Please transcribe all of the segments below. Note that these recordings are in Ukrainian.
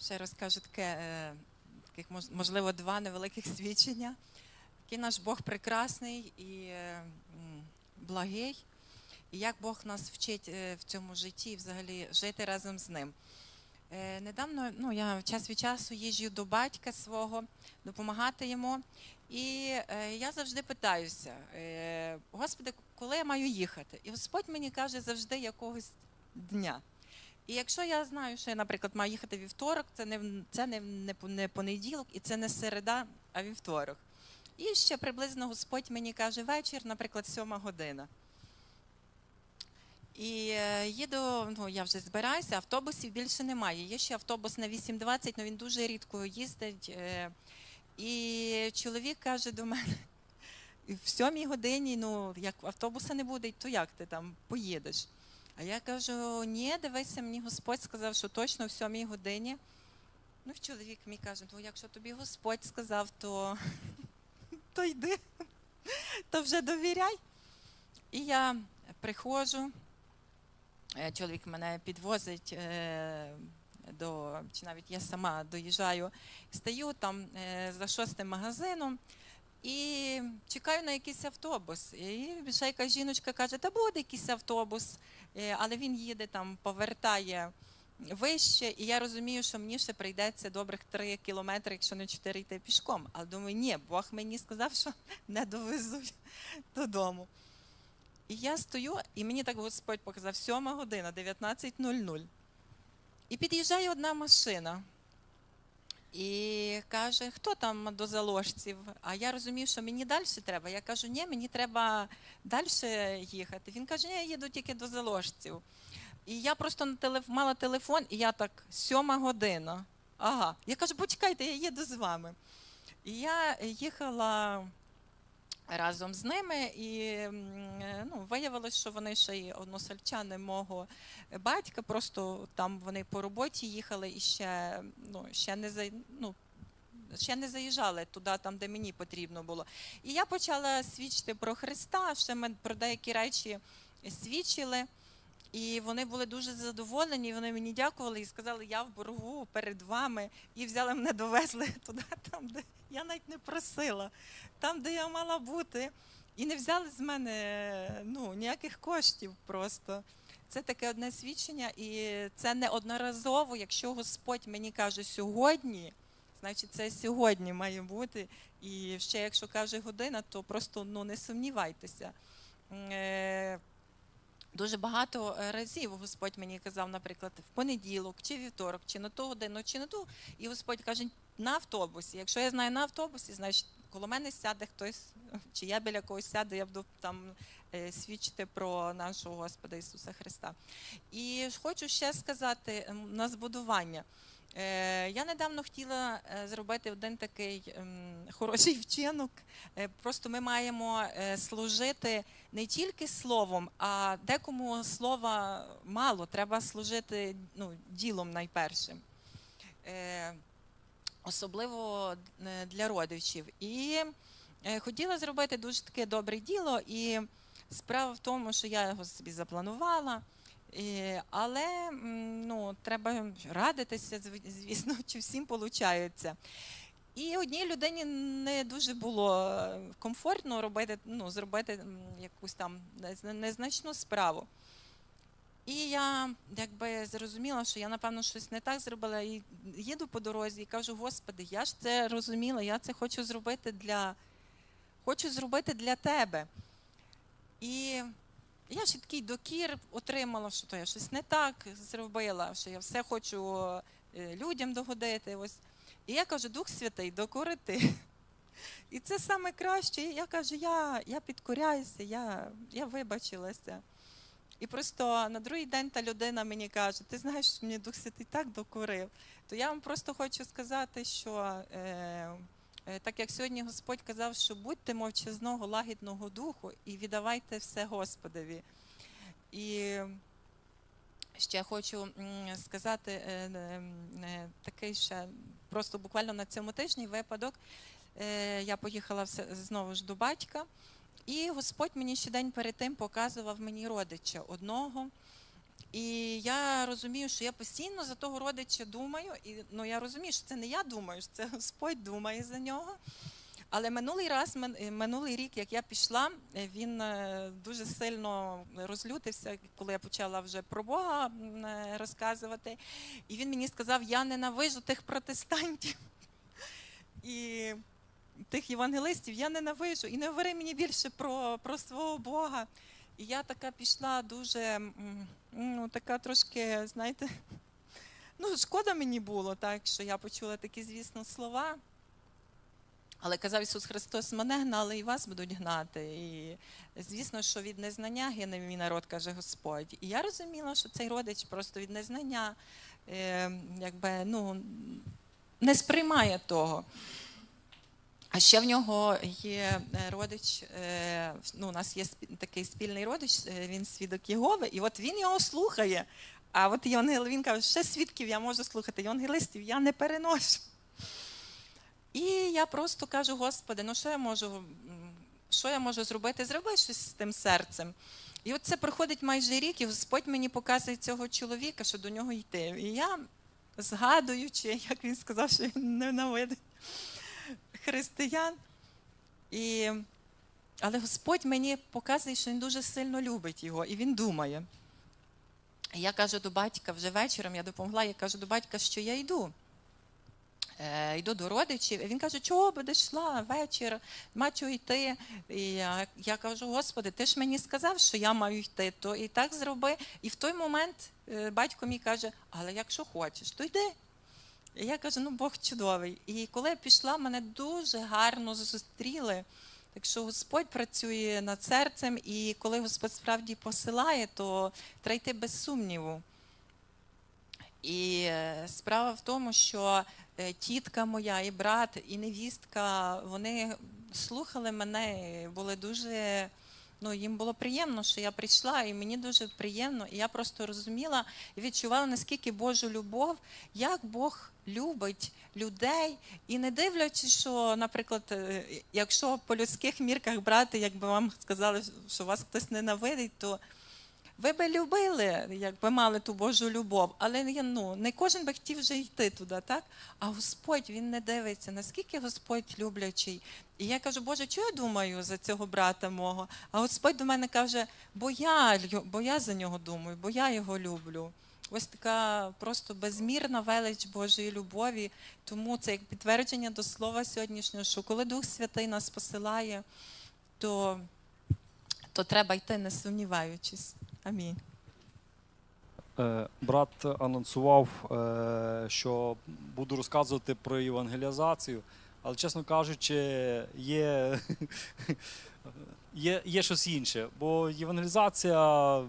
ще розкажу таке, е, таких можливо два невеликих свідчення. Який наш Бог прекрасний і е, благий, і як Бог нас вчить е, в цьому житті і взагалі жити разом з ним. Недавно ну, я час від часу їжджу до батька свого, допомагати йому. І я завжди питаюся, Господи, коли я маю їхати? І Господь мені каже завжди якогось дня. І якщо я знаю, що я, наприклад, маю їхати вівторок, це не, це не, не, не понеділок і це не середа, а вівторок. І ще приблизно Господь мені каже вечір, наприклад, сьома година. І е, їду, ну я вже збираюся, автобусів більше немає. Є ще автобус на 8.20, але він дуже рідко їздить. е, І чоловік каже до мене: в сьомій годині, ну як автобуса не буде, то як ти там поїдеш? А я кажу: ні, дивися, мені Господь сказав, що точно в сьомій годині. Ну, і чоловік мій каже: ну, якщо тобі Господь сказав, то, то йди, то вже довіряй. І я приходжу, е, чоловік мене підвозить е, до, чи навіть я сама доїжджаю, стою там е, за шостим магазином. І чекаю на якийсь автобус. І ще якась жіночка каже, та буде якийсь автобус, Е, але він їде там, повертає вище, і я розумію, що мені ще прийдеться добрих три кілометри, якщо не чотири йти пішком. Але думаю, ні, Бог мені сказав, що не довезуть додому. І я стою, і мені так Господь показав, 7 година, 19.00. І під'їжджає одна машина. І каже, хто там до заложців? А я розумію, що мені далі треба. Я кажу, ні, мені треба далі їхати. Він каже, ні, я їду тільки до заложців. І я просто на телеф... мала телефон, і я так, сьома година. Ага. Я кажу, почекайте, я їду з вами. І я їхала разом з ними, і е, ну, виявилось, що вони ще й односельчани мого батька, просто там вони по роботі їхали і ще, ну, ще не за, ну, ще не заїжджали туди, там, де мені потрібно було. І я почала свідчити про Христа, ще ми про деякі речі свідчили. І вони були дуже задоволені, вони мені дякували і сказали, я в боргу перед вами. І взяли мене, довезли туди, там, де я навіть не просила, там, де я мала бути. І не взяли з мене ну, ніяких коштів просто. Це таке одне свідчення, і це неодноразово, якщо Господь мені каже сьогодні, значить це сьогодні має бути. І ще якщо каже година, то просто ну, не сумнівайтеся. Дуже багато е, разів Господь мені казав, наприклад, в понеділок, чи вівторок, чи на ту годину, чи на ту. І Господь каже, на автобусі. Якщо я знаю на автобусі, значить коло мене сяде хтось, чи я біля когось сяду, я буду там е, свідчити про нашого Господа Ісуса Христа. І хочу ще сказати на збудування. Е, Я недавно хотіла е, зробити один такий ем, хороший вчинок. Е, Просто ми маємо служити не тільки словом, а декому слова мало. Треба служити ну, ділом найпершим. Особливо для родичів. І хотіла зробити дуже таке добре діло. І справа в тому, що я його собі запланувала. Е, Але ну, треба радитися, звісно, чи всім виходить. І одній людині не дуже було е, комфортно робити, ну, зробити якусь там незначну справу. І я якби зрозуміла, що я, напевно, щось не так зробила. І їду по дорозі і кажу, Господи, я ж це розуміла, я це хочу зробити для, хочу зробити для тебе. І я ще такий докір отримала, що то я щось не так зробила, що я все хочу е, людям догодити. Ось. І я кажу, Дух Святий, докори ти. І це саме краще. Я кажу, я, я підкоряюся, я, я вибачилася. І просто на другий день та людина мені каже, ти знаєш, мені Дух Святий так докорив. То я вам просто хочу сказати, що е, так як сьогодні Господь казав, що будьте мовчазного, лагідного духу і віддавайте все Господові. І ще хочу сказати е, е, е, такий ще просто буквально на цьому тижні випадок. Е, Я поїхала знову ж до батька, і Господь мені ще день перед тим показував мені родича одного. І я розумію, що я постійно за того родича думаю, і ну я розумію, що це не я думаю, що це Господь думає за нього. Але минулий раз, е, минулий рік, як я пішла, е, він е, дуже сильно розлютився, коли я почала вже про Бога розказувати. І він мені сказав: я ненавижу тих протестантів і тих євангелистів, я ненавижу. І не говори мені більше про, про свого Бога. І я така пішла дуже, ну, така трошки, знаєте, ну, шкода мені було, так, що я почула такі, звісно, слова. Але казав Ісус Христос, мене гнали і вас будуть гнати. І звісно, що від незнання гине мій народ, каже Господь. І я розуміла, що цей родич просто від незнання е, якби, ну, не сприймає того. А ще в нього є е, родич, е, ну, у нас є такий спільний родич, е, він свідок Єгови, і от він його слухає. А от Євангел, він каже, ще свідків я можу слухати, євангелистів я не переношу. І я просто кажу, Господи, ну що я можу, що я можу зробити? Зроби щось з тим серцем. І от це проходить майже рік, і Господь мені показує цього чоловіка, що до нього йти. І я, згадуючи, як він сказав, що він ненавидить християн. І... Але Господь мені показує, що він дуже сильно любить його, і він думає. Я кажу до батька вже вечором, я допомогла, я кажу до батька, що я йду. Е, йду до родичів, і він каже, чого будеш йшла вечір, ма чого йти. І я, я кажу, Господи, ти ж мені сказав, що я маю йти, то і так зроби. І в той момент е, батько мій каже, але якщо хочеш, то йди. Я кажу, ну Бог чудовий. І коли я пішла, мене дуже гарно зустріли. Так що Господь працює над серцем, і коли Господь справді посилає, то треба йти без сумніву. І е, справа в тому, що е, тітка моя, і брат, і невістка, вони слухали мене, були дуже. Ну, їм було приємно, що я прийшла, і мені дуже приємно. І я просто розуміла і відчувала, наскільки Божу любов, як Бог любить людей. І не дивлячись, що, наприклад, е, якщо по людських мірках брати, якби вам сказали, що вас хтось ненавидить, то ви би любили, якби мали ту Божу любов, але ну, не кожен би хотів вже йти туди, так? А Господь він не дивиться, наскільки Господь люблячий. І я кажу, Боже, чого я думаю за цього брата мого? А Господь до мене каже, бо я, бо я за нього думаю, бо я його люблю. Ось така просто безмірна велич Божої любові. Тому це як підтвердження до слова сьогоднішнього, що коли Дух Святий нас посилає, то, то треба йти, не сумніваючись. Амінь. Е, Брат анонсував, е, що буду розказувати про євангелізацію, але, чесно кажучи, є, є, є щось інше. Бо євангелізація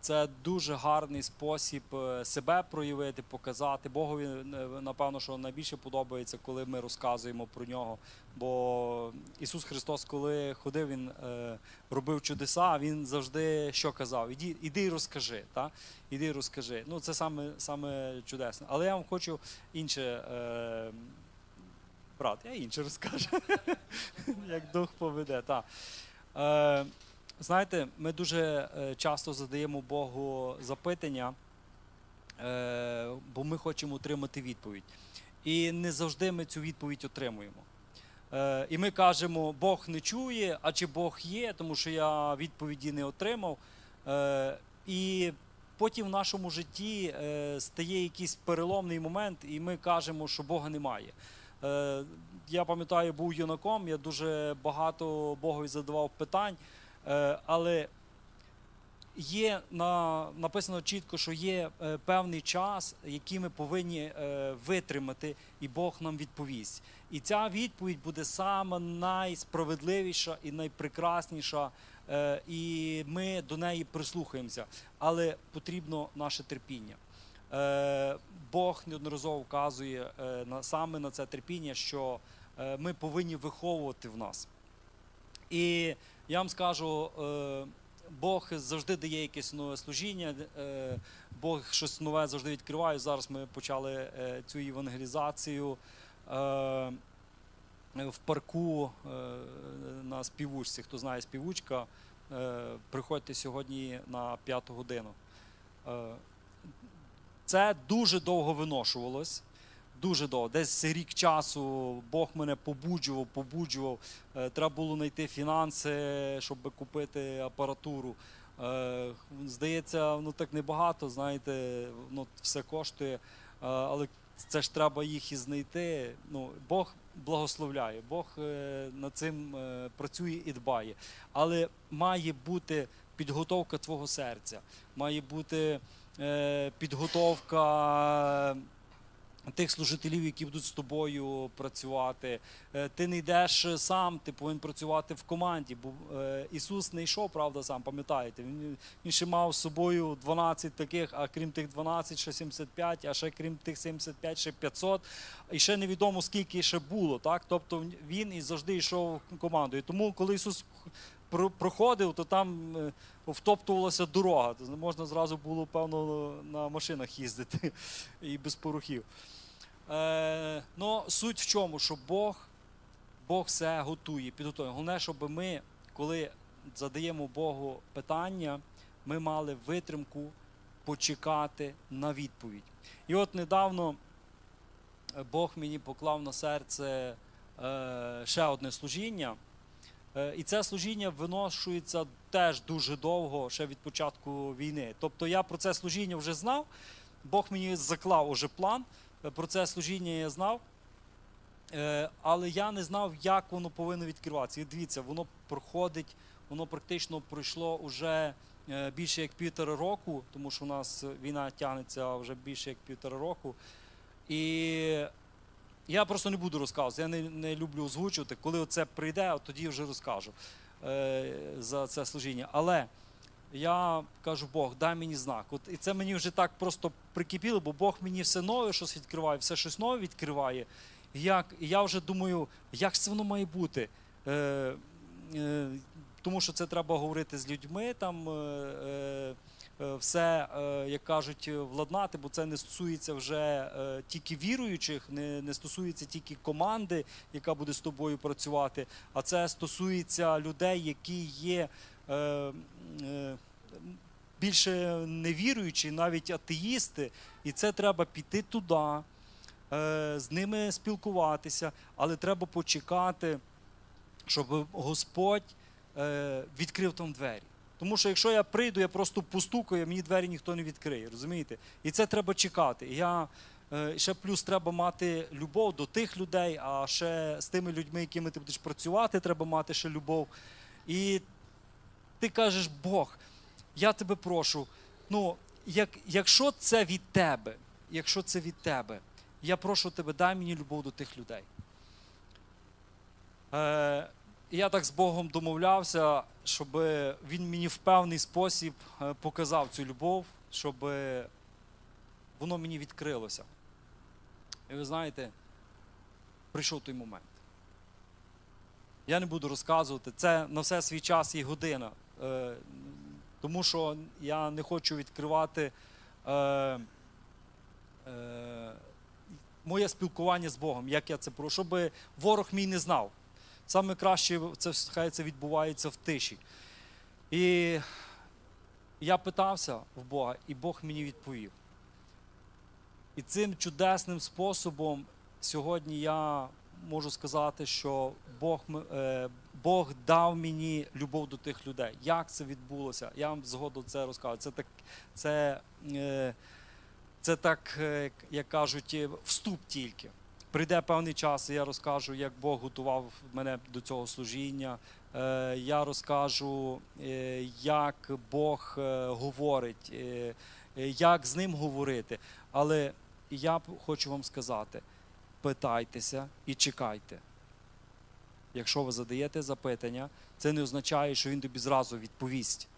це дуже гарний спосіб е, себе проявити, показати. Богові, е, напевно, що найбільше подобається, коли ми розказуємо про нього. Бо Ісус Христос, коли ходив, Він е, робив чудеса, Він завжди що казав? Іди, іди і розкажи. Та? Іди і розкажи. Ну, це саме, саме чудесне. Але я вам хочу інше. Брат, я інше розкажу. Як дух поведе. Та. Знаєте, ми дуже е, часто задаємо Богу запитання, е, бо ми хочемо отримати відповідь. І не завжди ми цю відповідь отримуємо. Е, і ми кажемо, Бог не чує, а чи Бог є, тому що я відповіді не отримав. І потім в нашому житті стає якийсь переломний момент, і ми кажемо, що Бога немає. Я пам'ятаю, був юнаком, я дуже багато Богові задавав питань, але є на, написано чітко, що є е, певний час, який ми повинні е, витримати, і Бог нам відповість. І ця відповідь буде саме найсправедливіша і найпрекрасніша, е, і ми до неї прислухаємося. Але потрібно наше терпіння. Е, Бог неодноразово вказує е, саме на це терпіння, що е, ми повинні виховувати в нас. І я вам скажу, е, Бог завжди дає якесь нове служіння, е, Бог щось нове завжди відкриває. Зараз ми почали е, цю евангелізацію е, в парку на співучці. Хто знає співучка, приходьте сьогодні на п'яту годину. Це дуже довго виношувалось. Дуже довго. Десь рік часу Бог мене побуджував, побуджував. Е, Треба було знайти фінанси, щоб купити апаратуру. Е, Здається, ну так небагато, знаєте, ну, все коштує, Е, але це ж треба їх і знайти. Ну, Бог благословляє, Бог над цим працює і дбає. Але має бути підготовка твого серця, має бути підготовка тих служителів, які будуть з тобою працювати. Е, Ти не йдеш сам, ти повинен працювати в команді. Бо е, Ісус не йшов, правда, сам, пам'ятаєте. Він, він ще мав з собою 12 таких, а крім тих 12, ще 75, а ще крім тих 75, ще 500. І ще невідомо скільки ще було. Так? Тобто він і завжди йшов командою. Тому, коли Ісус про- проходив, то там е, втоптувалася дорога. То можна зразу було, певно, на машинах їздити і без порухів. Е, ну, суть в чому, що Бог, Бог все готує, підготує. Головне, щоб ми, коли задаємо Богу питання, ми мали витримку почекати на відповідь. І от недавно е, Бог мені поклав на серце е, ще одне служіння. Е, І це служіння виношується теж дуже довго, ще від початку війни. Тобто я про це служіння вже знав. Бог мені заклав уже план. Е, Про це служіння я знав. Е, Але я не знав, як воно повинно відкриватися. І дивіться, воно проходить, воно практично пройшло вже е, більше як півтора року, тому що у нас війна тягнеться вже більше як півтора року. І я просто не буду розказувати, я не, не люблю озвучувати. Коли це прийде, тоді вже розкажу за це служіння. Але я кажу, Бог, дай мені знак. От, і це мені вже так просто прикипіло, бо Бог мені все нове щось відкриває, все щось нове відкриває. Як, і я вже думаю, як це воно має бути? Е, е, тому що це треба говорити з людьми, там е, е, е, все, е, як кажуть, владнати, бо це не стосується вже е, тільки віруючих, не, не стосується тільки команди, яка буде з тобою працювати, а це стосується людей, які є більше невіруючі, навіть атеїсти, і це треба піти туди, е, з ними спілкуватися, але треба почекати, щоб Господь е, відкрив там двері. Тому що якщо я прийду, я просто постукаю, мені двері ніхто не відкриє, розумієте? І це треба чекати. Я е, ще плюс треба мати любов до тих людей, а ще з тими людьми, якими ти будеш працювати, треба мати ще любов. І ти кажеш, Бог, я тебе прошу, ну, як, якщо це від тебе, якщо це від тебе, я прошу тебе, дай мені любов до тих людей. Е, я так з Богом домовлявся, щоб він мені в певний спосіб е, показав цю любов, щоб воно мені відкрилося. І ви знаєте, прийшов той момент. Я не буду розказувати, це на все свій час і година. Е, тому що я не хочу відкривати е, е, моє спілкування з Богом, як я це прошу, щоб ворог мій не знав. Саме краще це хай це відбувається в тиші. І я питався в Бога, і Бог мені відповів. І цим чудесним способом сьогодні я можу сказати, що Бог, е, Бог дав мені любов до тих людей. Як це відбулося? Я вам згодом це розкажу. Це так, це, е, це так, е, як кажуть, вступ тільки. Прийде певний час, і я розкажу, як Бог готував мене до цього служіння. Я розкажу, як Бог говорить, як з ним говорити. Але я хочу вам сказати: питайтеся і чекайте. Якщо ви задаєте запитання, це не означає, що він тобі зразу відповість.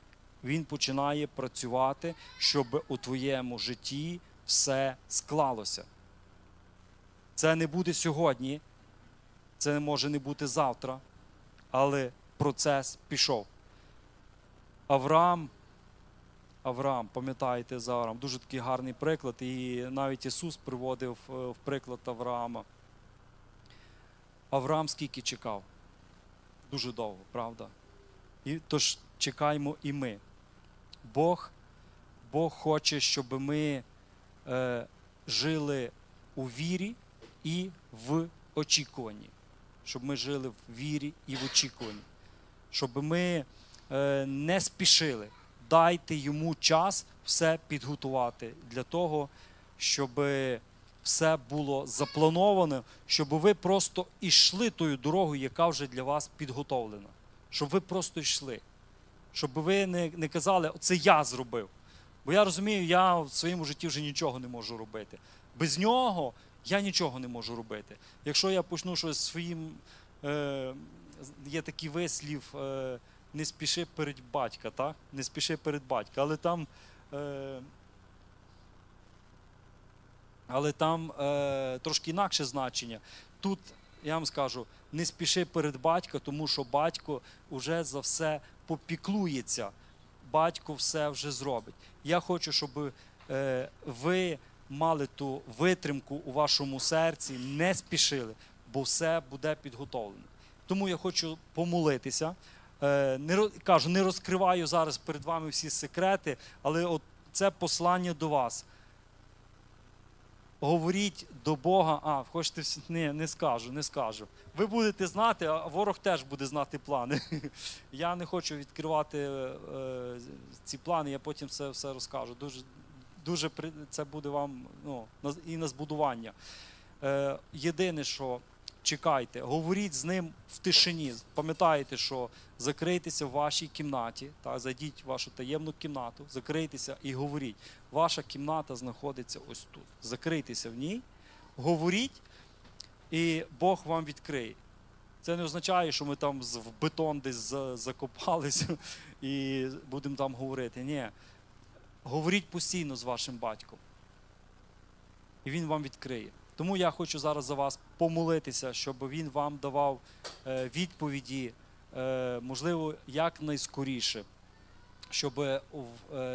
Він починає працювати, щоб у твоєму житті все склалося. Це не буде сьогодні, це може не бути завтра, але процес пішов. Авраам, Авраам, пам'ятаєте за дуже такий гарний приклад, і навіть Ісус приводив е, в приклад Авраама. Авраам скільки чекав? Дуже довго, правда? І, тож чекаємо і ми. Бог Бог хоче, щоб ми е, жили у вірі і в очікуванні. Щоб ми жили в вірі і в очікуванні. Щоб ми е, не спішили. Дайте йому час все підготувати для того, щоб все було заплановано, щоб ви просто йшли тою дорогою, яка вже для вас підготовлена. Щоб ви просто йшли. Щоб ви не, не казали, це я зробив. Бо я розумію, я в своєму житті вже нічого не можу робити. Без нього я нічого не можу робити. Якщо я почну щось своїм, е, є такий вислів, е, не спіши перед батька, так? Не спіши перед батька. Але там, е, але там е, трошки інакше значення. Тут я вам скажу, не спіши перед батька, тому що батько вже за все попіклується. Батько все вже зробить. Я хочу, щоб е, ви мали ту витримку у вашому серці, не спішили, бо все буде підготовлено. Тому я хочу помолитися. Е, не кажу, не розкриваю зараз перед вами всі секрети, але от це послання до вас. Говоріть до Бога. А, хочете всі- Ні, не скажу, не скажу. Ви будете знати, а ворог теж буде знати плани. Я не хочу відкривати е, ці плани, я потім це все розкажу. Дуже, дуже це буде вам ну, і на збудування. Е, єдине, що чекайте, говоріть з ним в тишині. Пам'ятаєте, що закрийтеся в вашій кімнаті, та, зайдіть в вашу таємну кімнату, закрийтеся і говоріть. Ваша кімната знаходиться ось тут. Закрийтеся в ній, говоріть, і Бог вам відкриє. Це не означає, що ми там в бетон десь закопалися і будемо там говорити. Ні. Говоріть постійно з вашим батьком. І він вам відкриє. Тому я хочу зараз за вас помолитися, щоб він вам давав е, відповіді, е, можливо, якнайскоріше, щоб, е,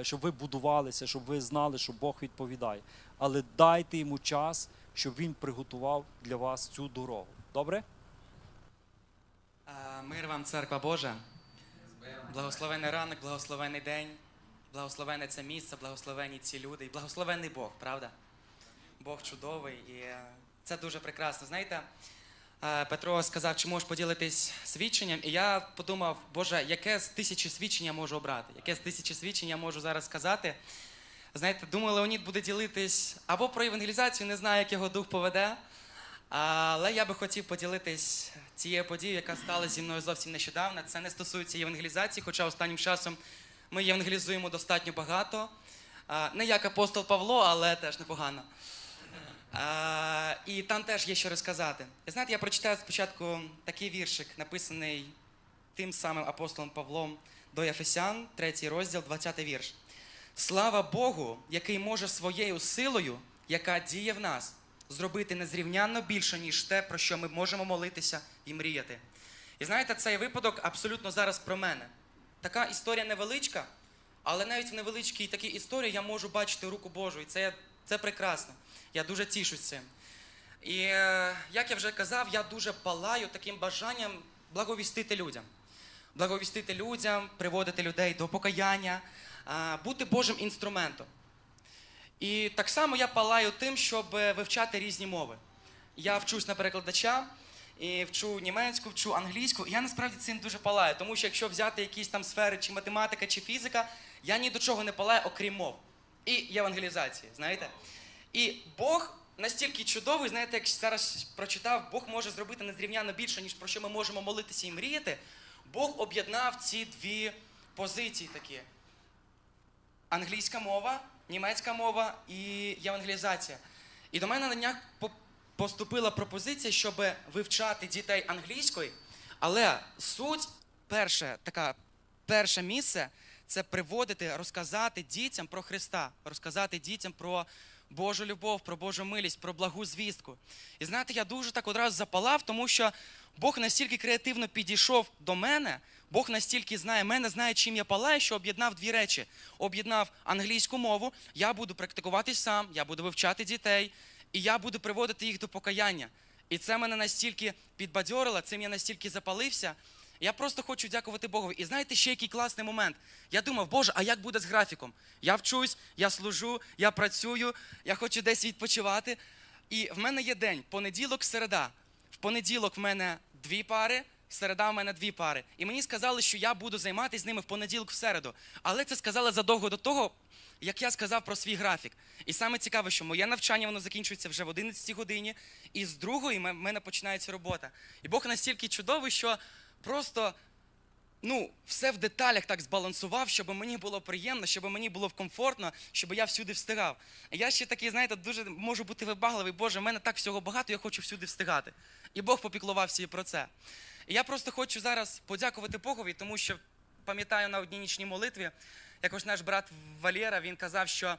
щоб ви будувалися, щоб ви знали, що Бог відповідає. Але дайте йому час, щоб він приготував для вас цю дорогу. Добре? Мир вам, церква Божа. Благословений ранок, благословений день, благословене це місце, благословені ці люди і благословений Бог, правда? Бог чудовий і е, це дуже прекрасно. Знаєте, е, Петро сказав, чи можеш поділитись свідченням, і я подумав, Боже, яке з тисячі свідчень я можу обрати? Яке з тисячі свідчень я можу зараз сказати? Знаєте, думаю, Леонід буде ділитись або про евангелізацію, не знаю, як його дух поведе. Але я би хотів поділитись цією подією, яка стала зі мною зовсім нещодавно. Це не стосується євангелізації, хоча останнім часом ми євангелізуємо достатньо багато. Не як апостол Павло, але теж непогано. І там теж є що розказати. І знаєте, я прочитаю спочатку такий віршик, написаний тим самим апостолом Павлом до Ефесян, третій розділ, 20 вірш. Слава Богу, який може своєю силою, яка діє в нас, зробити незрівнянно більше, ніж те, про що ми можемо молитися і мріяти. І знаєте, цей випадок абсолютно зараз про мене. Така історія невеличка, але навіть в невеличкій такій історії я можу бачити руку Божу, і це, це прекрасно. Я дуже тішусь цим. І е, як я вже казав, я дуже палаю таким бажанням благовістити людям. Благовістити людям, приводити людей до покаяння, бути Божим інструментом. І так само я палаю тим, щоб е, вивчати різні мови. Я вчусь на перекладача, і вчу німецьку, вчу англійську. І я насправді цим дуже палаю, тому що якщо взяти якісь там сфери, чи математика, чи фізика, я ні до чого не палаю, окрім мов. І євангелізації, знаєте? І Бог настільки чудовий, знаєте, як зараз прочитав, Бог може зробити незрівняно більше, ніж про що ми можемо молитися і мріяти. Бог об'єднав ці дві позиції такі англійська мова, німецька мова і євангелізація. І до мене на днях поступила пропозиція, щоб вивчати дітей англійської, але суть, перше, така, перше місце це приводити, розказати дітям про Христа, розказати дітям про Божу любов, про Божу милість, про благу звістку. І знаєте, я дуже так одразу запалав, тому що Бог настільки креативно підійшов до мене, Бог настільки знає мене, знає, чим я палаю, що об'єднав дві речі. Об'єднав англійську мову, я буду практикуватись сам, я буду вивчати дітей, і я буду приводити їх до покаяння. І це мене настільки підбадьорило, цим я настільки запалився. Я просто хочу дякувати Богу. І знаєте, ще який класний момент. Я думав, Боже, а як буде з графіком? Я вчусь, я служу, я працюю, я хочу десь відпочивати. І в мене є день, понеділок, середа. В понеділок в мене дві пари, середа в мене дві пари. І мені сказали, що я буду займатися з ними в понеділок, в середу. Але це сказали задовго до того, як я сказав про свій графік. І саме цікаве, що моє навчання воно закінчується вже в 11 годині, і з другої в мене починається робота. І Бог настільки чудовий, що просто ну, все в деталях так збалансував, щоб мені було приємно, щоб мені було комфортно, щоб я всюди встигав. Я ще такий, знаєте, дуже можу бути вибагливий, Боже, в мене так всього багато, я хочу всюди встигати. І Бог попіклувався і про це. І я просто хочу зараз подякувати Богові, тому що пам'ятаю на одній нічній молитві, якось наш брат Валєра, він казав, що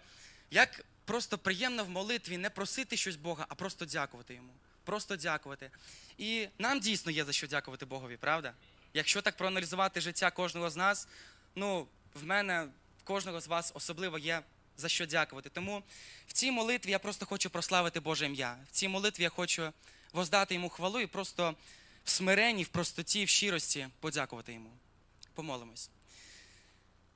як просто приємно в молитві не просити щось Бога, а просто дякувати йому. Просто дякувати. І нам дійсно є за що дякувати Богові, правда? Якщо так проаналізувати життя кожного з нас, ну, в мене, в кожного з вас особливо є за що дякувати. Тому в цій молитві я просто хочу прославити Боже ім'я. В цій молитві я хочу воздати йому хвалу і просто в смиренні, в простоті, в щирості подякувати йому. Помолимось.